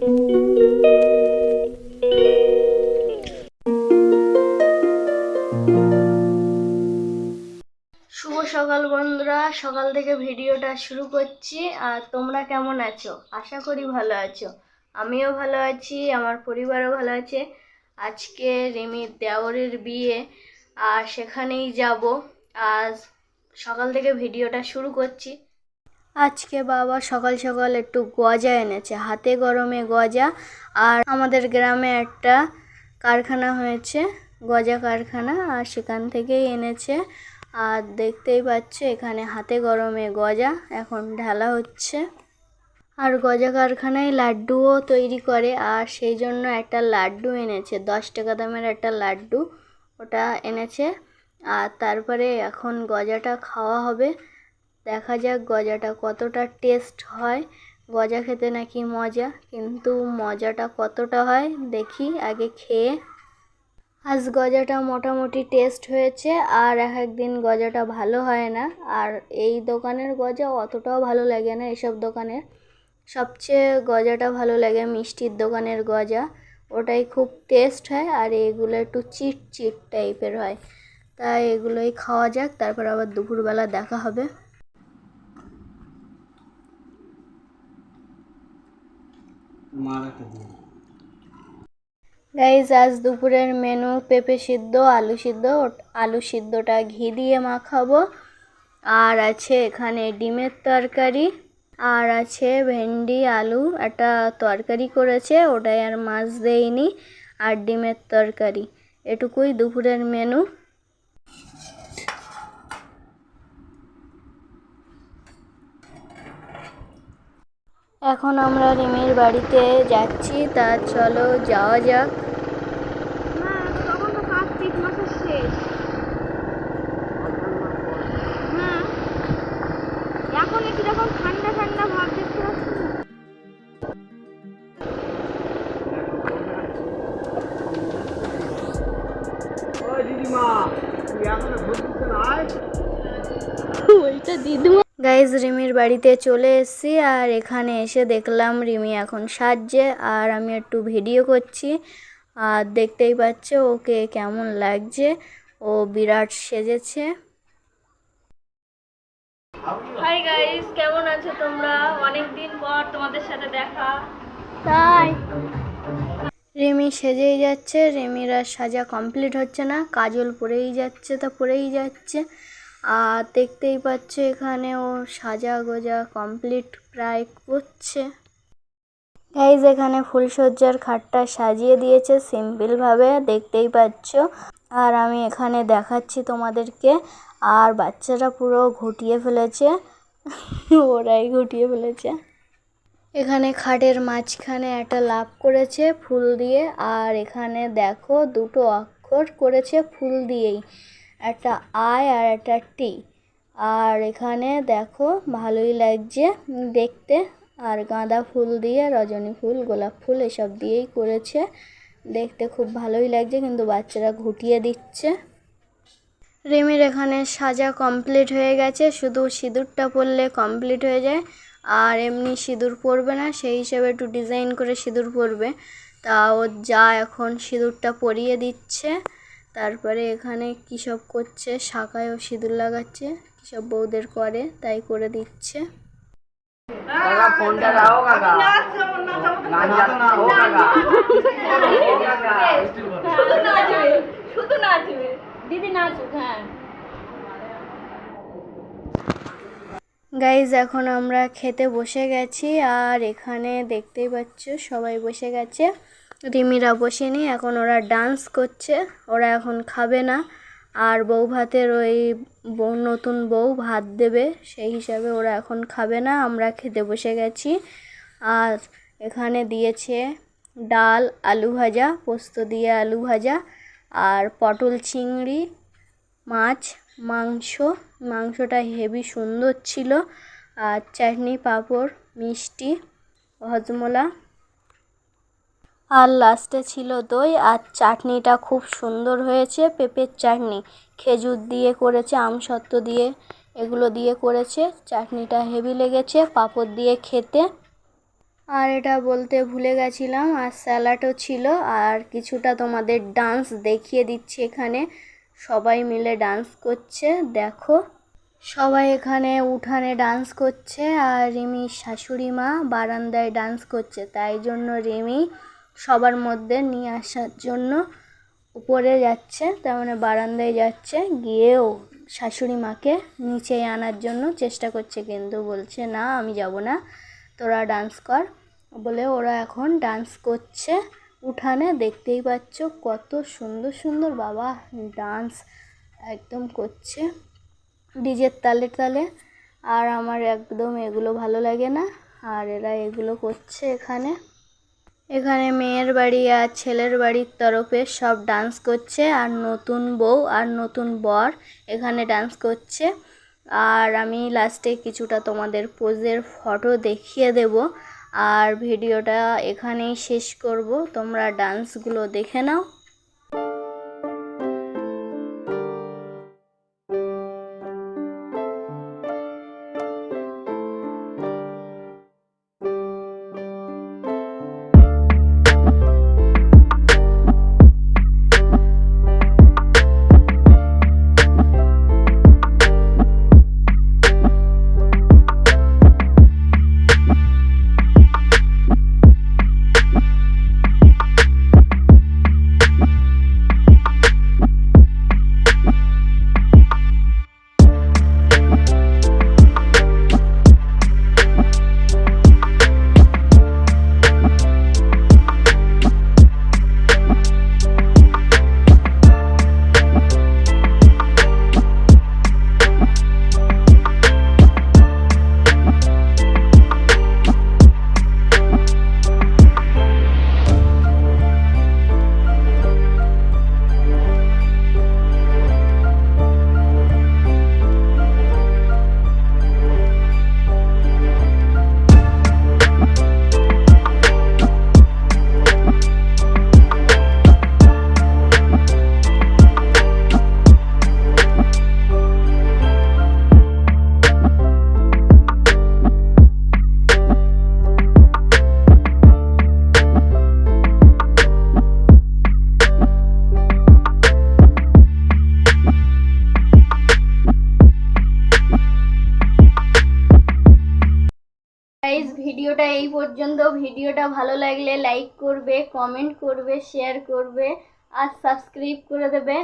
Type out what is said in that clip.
শুভ সকাল বন্ধুরা, সকাল থেকে ভিডিওটা শুরু করছি। আর তোমরা কেমন আছো? আশা করি ভালো আছো। আমিও ভালো আছি, আমার পরিবারও ভালো আছে। আজকে রিমির দেওরের বিয়ে, আর সেখানেই যাব। আজ সকাল থেকে ভিডিওটা শুরু করছি। আজকে বাবা সকাল সকাল একটু গজা এনেছে। হাতে গরমে গজা আর আমাদের গ্রামে একটা কারখানা হয়েছে, গজা কারখানা, আর সেখান থেকেই এনেছে। আর দেখতেই পাচ্ছ, এখানে হাতে গরমে গজা, এখন ঢালা হচ্ছে। আর গজা কারখানায় লাড্ডুও তৈরি করে, আর সেই জন্য একটা লাড্ডু এনেছে, দশ টাকা দামের একটা লাড্ডু ওটা এনেছে। আর তারপরে এখন গজাটা খাওয়া হবে। দেখা যাক গজাটা কতটা টেস্ট হয়। গজা খেতে নাকি মজা, কিন্তু মজাটা কতটা হয় দেখি আগে খেয়ে। আজ গজাটা মোটামুটি টেস্ট হয়েছে, আর এক একদিন গজাটা ভালো হয় না। আর এই দোকানের গজা অতটাও ভালো লাগে না এসব দোকানের সবচেয়ে গজাটা ভালো লাগে মিষ্টির দোকানের গজা। ওটাই খুব টেস্ট হয়, আর এগুলো একটু চিট চিট টাইপের হয়। তাই এগুলোই খাওয়া যাক, তারপর আবার দুপুরবেলা দেখা হবে। গাইজ আজ দুপুরের মেনু পেঁপে সিদ্ধ, আলু সিদ্ধ। আলু সিদ্ধটা ঘি দিয়ে মাখাবো। আর আছে এখানে ডিমের তরকারি। আর আছে ভেন্ডি, আলু। একটা তরকারি করেছে, ওটাই আর মাছ দেয়নি আর ডিমের তরকারি। এটুকুই দুপুরের মেনু এখন আমরা রিমির বাড়িতে যাচ্ছি তা চলো যাওয়া যাক? গাইজ রিমির বাড়িতে চলে এসেছি আর এখানে এসে দেখলাম রিমি এখন সাজছে আর আমি একটু ভিডিও করছি। আর দেখতেই পাচ্ছে ওকে কেমন লাগছে। ও বিরাট সেজেছে। হাই গাইস কেমন আছো তোমরা? অনেক দিন পর তোমাদের সাথে দেখা। তাই। রিমি সেজেই যাচ্ছে। রিমির আর সাজা কমপ্লিট হচ্ছে না। কাজল পরেই যাচ্ছে তা পরেই যাচ্ছে। আর দেখতেই পাচ্ছ এখানে ও সাজা গোজা কমপ্লিট প্রায় করছে। গাইজ এখানে ফুলসজ্জার খাটটা সাজিয়ে দিয়েছে সিম্পলভাবে দেখতেই পাচ্ছ। আর আমি এখানে দেখাচ্ছি তোমাদেরকে, আর বাচ্চারা পুরো ঘুটিয়ে ফেলেছে। ওরাই ঘুটিয়ে ফেলেছে। এখানে খাটের মাঝখানে একটা লাভ করেছে ফুল দিয়ে, আর এখানে দেখো দুটো অক্ষর করেছে ফুল দিয়েই। একটা আই আর একটা টি। আর এখানে দেখো ভালোই লাগছে দেখতে। আর গাঁদা ফুল দিয়ে, রজনী ফুল, গোলাপ ফুল এসব দিয়েই করেছে। দেখতে খুব ভালোই লাগছে, কিন্তু বাচ্চারা ঘুটিয়ে দিচ্ছে। রিমির এখানে সাজা কমপ্লিট হয়ে গেছে, শুধু সিঁদুরটা পরলে কমপ্লিট হয়ে যায়। আর এমনি সিঁদুর পরবে না, সেই হিসেবে একটু ডিজাইন করে সিঁদুর পরবে। তা ওর যা এখন সিঁদুরটা পরিয়ে দিচ্ছে। তারপরে এখানে কি সব করছে? শাখায় ও সিঁদুর লাগাচ্ছে। কিসব সব বউদের করে তাই করে দিচ্ছে। গাইজ এখন আমরা খেতে বসে গেছি আর এখানে দেখতেই পাচ্ছ সবাই বসে গেছে। রিমিরা বসেনি, এখন ওরা ডান্স করছে, ওরা এখন খাবে না। আর বউ ভাতের ওই নতুন বউ ভাত দেবে, সেই হিসাবে ওরা এখন খাবে না, আমরা খেতে বসে গেছি। আর এখানে দিয়েছে ডাল, আলু ভাজা, পোস্ত দিয়ে আলু ভাজা, আর পটল চিংড়ি, মাছ, মাংস। মাংসটা হেভি সুন্দর ছিল। আর চাটনি পাঁপড়, মিষ্টি, হজমোলা। আর লাস্টে ছিল দই আর চাটনিটা খুব সুন্দর হয়েছে, পেঁপের চাটনি। খেজুর দিয়ে করেছে আমসত্ত্ব দিয়ে, এগুলো দিয়ে করেছে। চাটনিটা হেভি লেগেছে, পাঁপড় দিয়ে খেতে। আর এটা বলতে ভুলে গেছিলাম, আর স্যালাডও ছিল। আর কিছুটা তোমাদের ডান্স দেখিয়ে দিচ্ছি এখানে। সবাই মিলে ডান্স করছে, দেখো। সবাই এখানে উঠানে ডান্স করছে, আর রিমির শাশুড়ি মা বারান্দায় ডান্স করছে, তাই জন্য রিমি সবার মধ্যে নিয়ে আসার জন্য উপরে যাচ্ছে, তার মানে বারান্দায় যাচ্ছে। গিয়েও শাশুড়ি মাকে নিচে আনার জন্য চেষ্টা করছে কিন্তু, বলছে, না, আমি যাব না, তোরা ডান্স কর। বলে ওরা এখন ডান্স করছে উঠানে। দেখতেই পাচ্ছ কত সুন্দর সুন্দর বাবা ডান্স একদম করছে ডিজের তালে তালে। আর আমার একদম এগুলো ভালো লাগে না, আর এরা এগুলো করছে এখানে। এখানে মেয়ের বাড়ি আর ছেলের বাড়ির তরফে সব ডান্স করছে, আর নতুন বউ আর নতুন বর এখানে ডান্স করছে। আর আমি লাস্টে কিছুটা তোমাদের পোজের ফটো দেখিয়ে দেব, আর ভিডিওটা এখানেই শেষ করব। তোমরা ডান্সগুলো দেখে নাও। এই পর্যন্ত ভিডিওটা ভালো লাগলে লাইক করবে কমেন্ট করবে শেয়ার করবে, আর সাবস্ক্রাইব করে দেবে।